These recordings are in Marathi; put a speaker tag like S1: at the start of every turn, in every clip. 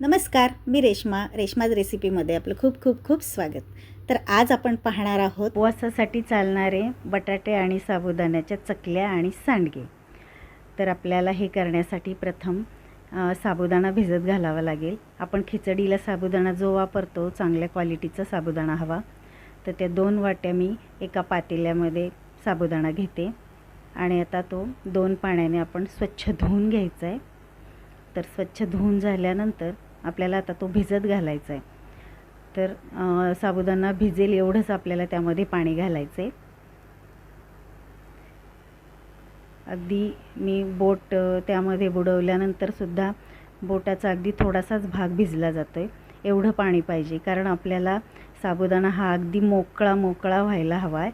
S1: नमस्कार मी रेश्मा. रेश्माज रेसिपीमध्ये आपलं खूप खूप खूप स्वागत. तर आज आपण पाहणार आहोत उपवासासाठी चालणारे बटाटे आणि साबुदाण्याच्या चकल्या आणि सांडगे. तर आपल्याला हे करण्यासाठी प्रथम साबुदाणा भिजत घालावा लागेल. आपण खिचडीला साबुदाणा जो वापरतो चांगल्या क्वालिटीचा साबुदाणा हवा. तर त्या दोन वाट्या मी एका पातेल्यामध्ये साबुदाणा घेते. आणि आता तो दोन पाण्याने आपण स्वच्छ धुवून घ्यायचा आहे. तर स्वच्छ धुवून झाल्यानंतर आपल्याला आता तो भिजत घालायचा आहे तर साबुदाणा भिजेल एवढंच आपल्याला त्यामध्ये पाणी घालायचं आहे अगदी मी बोट त्यामध्ये बुडवल्यानंतरसुद्धा बोटाचा अगदी थोडासाच भाग भिजला जातो आहे एवढं पाणी पाहिजे कारण आपल्याला साबुदाणा हा अगदी मोकळा मोकळा व्हायला हवा आहे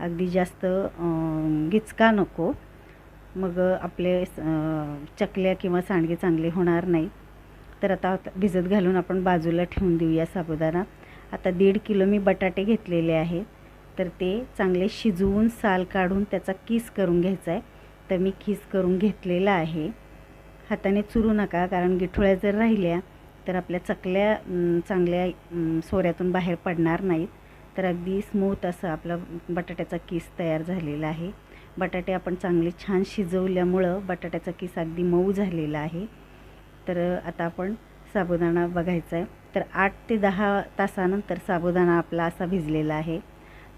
S1: अगदी जास्त गिचका नको. मग आपले चकल्या किंवा सांडगे चांगले होणार नाही तर आता भिजत घालून आपण बाजूला ठेवून देऊया साबुदाणा. आता दीड किलो मी बटाटे घेतलेले आहेत तर ते चांगले शिजवून साल काढून त्याचा किस करून घ्यायचा आहे तर मी किस करून घेतलेला आहे. हाताने चुरू नका कारण गिठोळ्या जर राहिल्या तर आपल्या चकल्या चांगल्या सोऱ्यातून बाहेर पडणार नाहीत. तर अगदी स्मूथ असं आपला बटाट्याचा किस तयार झालेला आहे. बटाटे आपण चांगले छान शिजवल्यामुळं बटाट्याचा किस अगदी मऊ झालेला आहे. तर आता आपण साबुदाणा बघायचा आहे. तर आठ ते दहा तासानंतर साबुदाणा आपला असा भिजलेला आहे.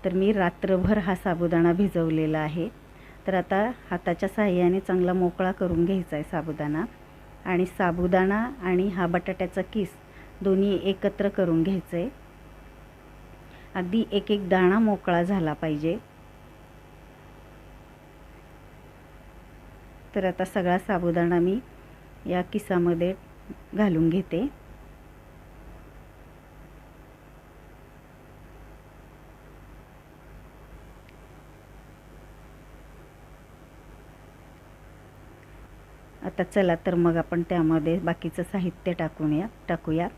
S1: तर मी रात्रभर हा साबुदाणा भिजवलेला आहे. तर आता हाताच्या साह्याने चांगला मोकळा करून घ्यायचा आहे साबुदाणा. आणि साबुदाणा आणि हा बटाट्याचा किस दोन्ही एकत्र करून घ्यायचं. आहे अगदी एक एक दाणा मोकळा झाला पाहिजे. तर आता सगळा साबुदाणा मी या किसामध्ये घालून घेते. आता चला तर मग आपण त्यामध्ये बाकीचं साहित्य टाकूया टाकूया.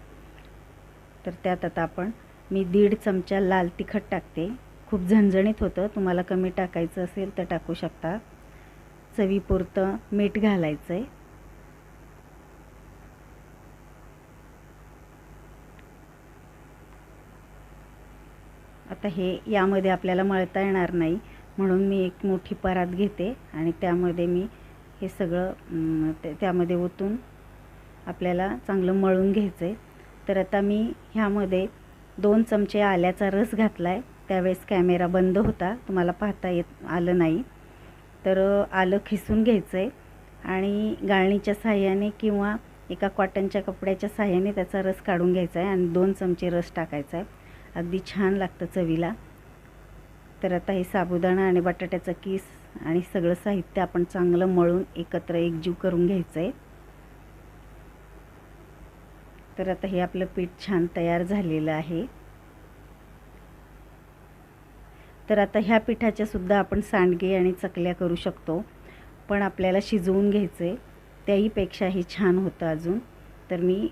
S1: तर त्यात आता आपण मी दीड चमचा लाल तिखट टाकते. खूप झणझणीत होतं तुम्हाला कमी टाकायचं असेल तर टाकू शकता. चवीपुरतं मीठ घालायचं आहे आता हे यामध्ये आपल्याला मळता येणार नाही. म्हणून मी एक मोठी परात घेते आणि त्यामध्ये मी हे सगळं ते- त्यामध्ये ओतून आपल्याला चांगलं मळून घ्यायचं आहे तर आता मी ह्यामध्ये दोन चमचे आल्याचा रस घातला आहे त्यावेळेस कॅमेरा बंद होता. तुम्हाला पाहता येत आलं नाही. तर आलं खिसून घ्यायचं आहे आणि गाळणीच्या साह्याने किंवा एका कॉटनच्या कपड्याच्या साह्याने त्याचा रस काढून घ्यायचा आहे आणि दोन चमचे रस टाकायचा आहे अगदी छान लागतं चवीला. तर आता हे साबुदाणा आणि बटाट्याचा किस आणि सगळं साहित्य आपण चांगलं मळून एकत्र एकजीव करून घ्यायचं आहे तर आता हे आपलं पीठ छान तयार झालेलं आहे. तर आता ह्या पिठाच्या सुद्धा आपण सांडगे आणि चकल्या करू शकतो. पण आपल्याला शिजवून घ्यायचं आहे त्याहीपेक्षाही छान होतं अजून. तर मी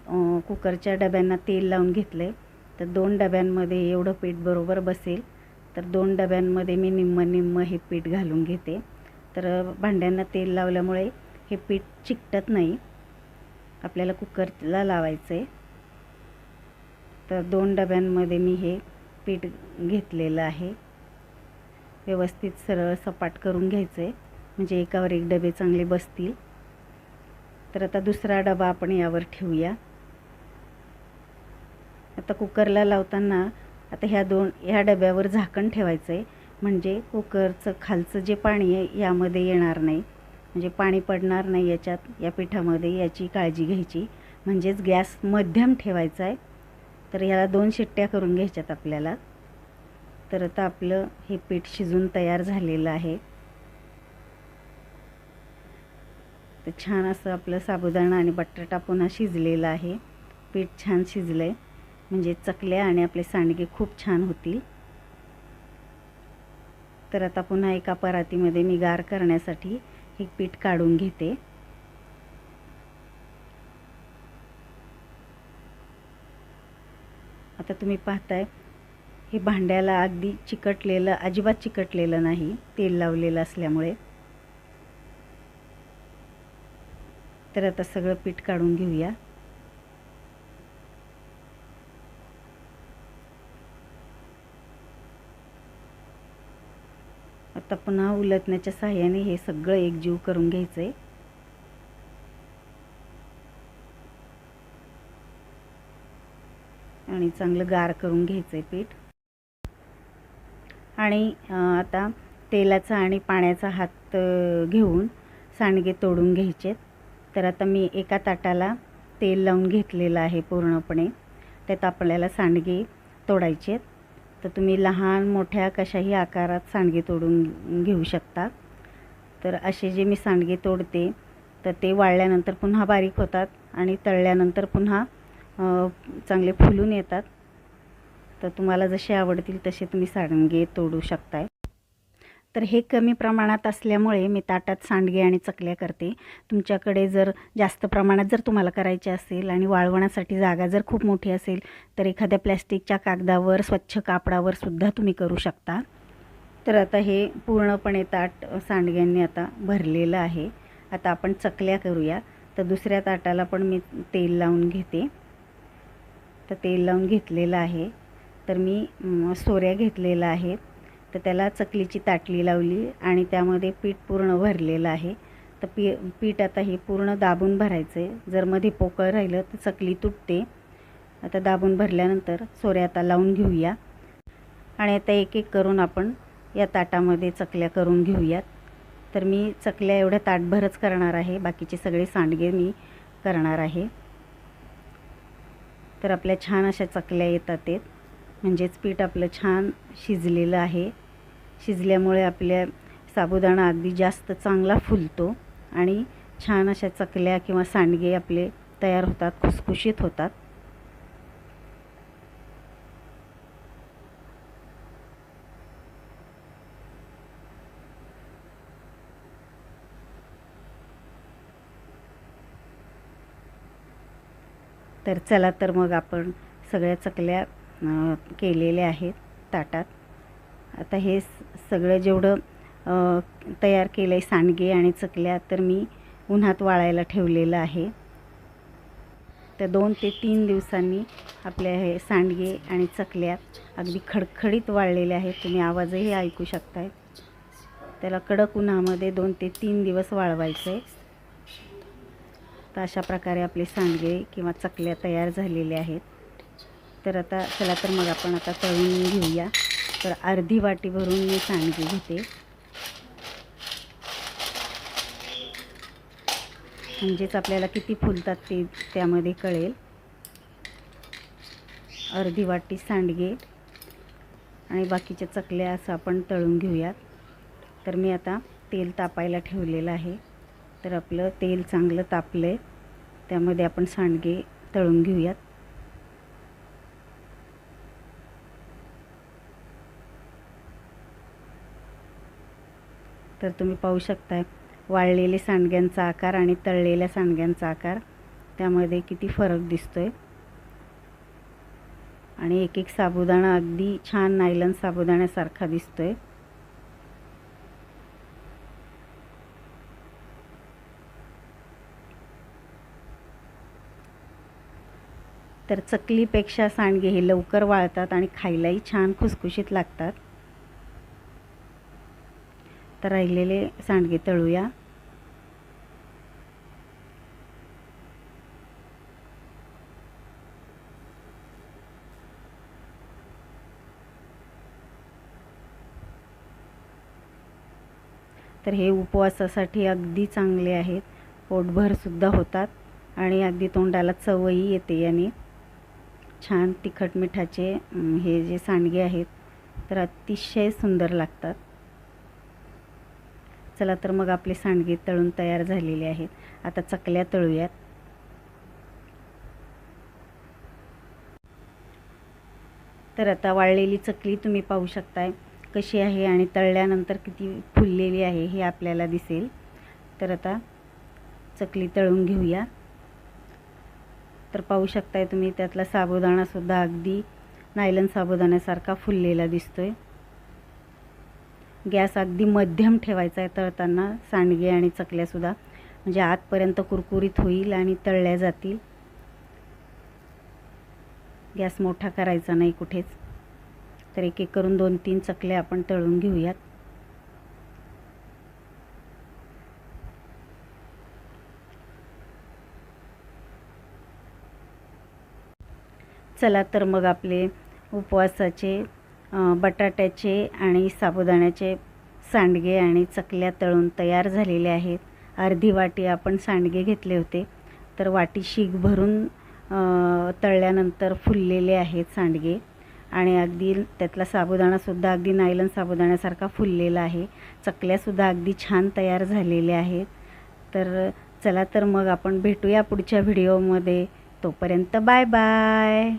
S1: कुकरच्या डब्यांना तेल लावून घेतलं आहे तर दोन डब्यांमध्ये एवढं पीठ बरोबर बसेल. तर दोन डब्यांमध्ये मी निम्मं निम्मं हे पीठ घालून घेते. तर भांड्यांना तेल लावल्यामुळे हे पीठ चिकटत नाही. आपल्याला कुकरला लावायचं आहे तर दोन डब्यांमध्ये मी हे पीठ घेतलेलं आहे. व्यवस्थित सरळ सपाट करून घ्यायचं आहे म्हणजे एकावर एक डबे चांगले बसतील. तर आता दुसरा डबा आपण यावर ठेवूया. आता कुकरला लावताना आता ह्या दोन ह्या डब्यावर झाकण ठेवायचं आहे म्हणजे कुकरचं खालचं जे पाणी आहे यामध्ये येणार नाही. म्हणजे पाणी पडणार नाही याच्यात या पिठामध्ये याची काळजी घ्यायची. म्हणजेच गॅस मध्यम ठेवायचा आहे. तर याला दोन शिट्ट्या करून घ्यायच्यात आपल्याला. तर आता आपलं हे पीठ शिजून तयार झालेलं आहे. तर छान असं आपलं साबुदाणा आणि बटाटा पुन्हा शिजलेलं आहे. पीठ छान शिजलं आहे म्हणजे चकल्या आणि आपले सांडगे खूप छान होतील. तर आता पुन्हा एका परातीमध्ये मी गार करण्यासाठी हे पीठ काढून घेते. आता तुम्ही पाहताय हे भांड्याला अगदी चिकटलेलं अजिबात चिकटलेलं नाही तेल लावलेलं असल्यामुळे. तर आता सगळं पीठ काढून घेऊया. आता पुन्हा उलटण्याच्या साह्याने हे सगळं एकजीव करून घ्यायचं आहे आणि चांगलं गार करून घ्यायचं आहे पीठ. आणि आता तेलाचा आणि पाण्याचा हात घेऊन सांडगे तोडून घ्यायचे तर आता मी एका ताटाला तेल लावून घेतलेलं आहे पूर्णपणे. त्यात आपल्याला सांडगे तोडायचे आहेत तर तुम्ही लहान मोठ्या कशाही आकारात सांडगे तोडून घेऊ शकता. तर असे जे मी सांडगे तोडते तर ते वाळल्यानंतर पुन्हा बारीक होतात आणि तळल्यानंतर पुन्हा चांगले फुलून येतात. तर तुम्हाला जसे आवडतील तसे तुम्ही सांडगे तोडू शकताय. तर हे कमी प्रमाणात असल्यामुळे मी ताटात सांडगे आणि चकल्या करते. तुमच्याकडे जर जास्त प्रमाणात जर तुम्हाला करायचे असेल आणि वाळवण्यासाठी जागा जर खूप मोठी असेल तर एखाद्या प्लॅस्टिकच्या कागदावर स्वच्छ कापडावर सुद्धा तुम्ही करू शकता. तर आता हे पूर्णपणे ताट सांडग्यांनी आता भरलेलं आहे. आता आपण चकल्या करूया. तर दुसऱ्या ताटाला पण मी तेल लावून घेते. तर तेल लावून घेतलेलं आहे. तर मी सोऱ्या घेतलेल्या आहेत. तर त्याला चकलीची ताटली लावली आणि त्यामध्ये पीठ पूर्ण भरलेलं आहे. तर पी पीठ आता हे पूर्ण दाबून भरायचं आहे जर मध्ये पोकळ राहिलं तर चकली तुटते. आता दाबून भरल्यानंतर सोऱ्या आता लावून घेऊया. आणि आता एक एक करून आपण या ताटामध्ये चकल्या करून घेऊयात. तर मी चकल्या एवढ्या ताटभरच करणार आहे. बाकीचे सगळे सांडगे मी करणार आहे. तर आपल्या छान अशा चकल्या येतात आहेत म्हणजेच पीठ आपलं छान शिजलेलं आहे. शिजल्यामुळे आपल्या साबुदाणा अगदी जास्त चांगला फुलतो आणि छान अशा चकल्या किंवा सांडगे आपले तयार होतात खुसखुशीत होतात. तर चला तर मग आपण सगळ्या चकल्या केलेल्या आहेत ताटात. आता हे सगळं जेवढं तयार केलं आहे सांडगे आणि चकल्या तर मी उन्हात वाळायला ठेवलेलं आहे. तर दोन ते तीन दिवसांनी आपल्या हे सांडगे आणि चकल्या अगदी खडखडीत वाळलेल्या आहेत. तुम्ही आवाजही ऐकू शकताय. त्याला कडक उन्हामध्ये दोन ते तीन दिवस वाळवायचं आहे तर अशा प्रकारे आपले सांडगे किंवा चकल्या तयार झालेल्या आहेत. तर आता चला तर मग आपण आता तळून घेऊया. तर अर्धी वाटी भरून मी सांडगे घेते. म्हणजेच आपल्याला किती फुलतात ते त्यामध्ये कळेल. अर्धी वाटी सांडगे आणि बाकीच्या चकल्या असं आपण तळून घेऊयात. तर मी आता तेल तापायला ठेवलेलं आहे. तर आपलं तेल चांगलं तापलं आहे त्यामध्ये आपण सांडगे तळून घेऊयात. तर तुम्ही पाहू शकताय वाळलेले सांडग्यांचा आकार आणि तळलेल्या सांडग्यांचा आकार. त्यामध्ये किती फरक दिसतोय. आणि एक एक साबुदाणा अगदी छान नायलन साबुदाण्यासारखा दिसतोय. तर चकलीपेक्षा सांडगे हे लवकर वाळतात आणि खायलाही छान खुसखुशीत लागतात. आता राहिलेले सांडगे तळूया. तर हे उपवासासाठी अगदी चांगले आहेत. पोटभरसुद्धा होतात आणि अगदी तोंडाला चवही येते याने. छान तिखट मिठाचे हे जे सांडगे आहेत तर अतिशय सुंदर लागतात. चला तर मग आपले सांडगे तळून तयार झालेले आहेत आता चकल्या तळूयात. तर आता वाळलेली चकली तुम्ही पाहू शकताय कशी आहे आणि तळल्यानंतर किती फुललेली आहे हे आपल्याला दिसेल. तर आता चकली तळून घेऊया. तर पाहू शकताय तुम्ही त्यातला साबुदाणासुद्धा अगदी नायलन साबुदाण्यासारखा फुललेला दिसतोय. गॅस अगदी मध्यम ठेवायचा आहे तळताना सांडगे आणि चकल्यासुद्धा. म्हणजे आतपर्यंत कुरकुरीत होईल आणि तळल्या जातील. गॅस मोठा करायचा नाही कुठेच. तर एक एक करून दोन तीन चकल्या आपण तळून घेऊयात. चला तर मग आपले उपवासाचे बटाट्याचे आणि साबुदाण्याचे सांडगे आणि चकल्या तळून तयार झालेले आहेत. अर्धी वाटी आपण सांडगे घेतले होते. तर वाटी शीग भरून तळल्यानंतर फुललेले आहेत सांडगे. आणि अगदी त्यातला साबुदाणासुद्धा अगदी नायलन साबुदाण्यासारखा फुललेला आहे. चकल्यासुद्धा अगदी छान तयार झालेल्या आहेत. तर चला तर मग आपण भेटूया पुढच्या व्हिडिओमध्ये तोपर्यंत बाय बाय.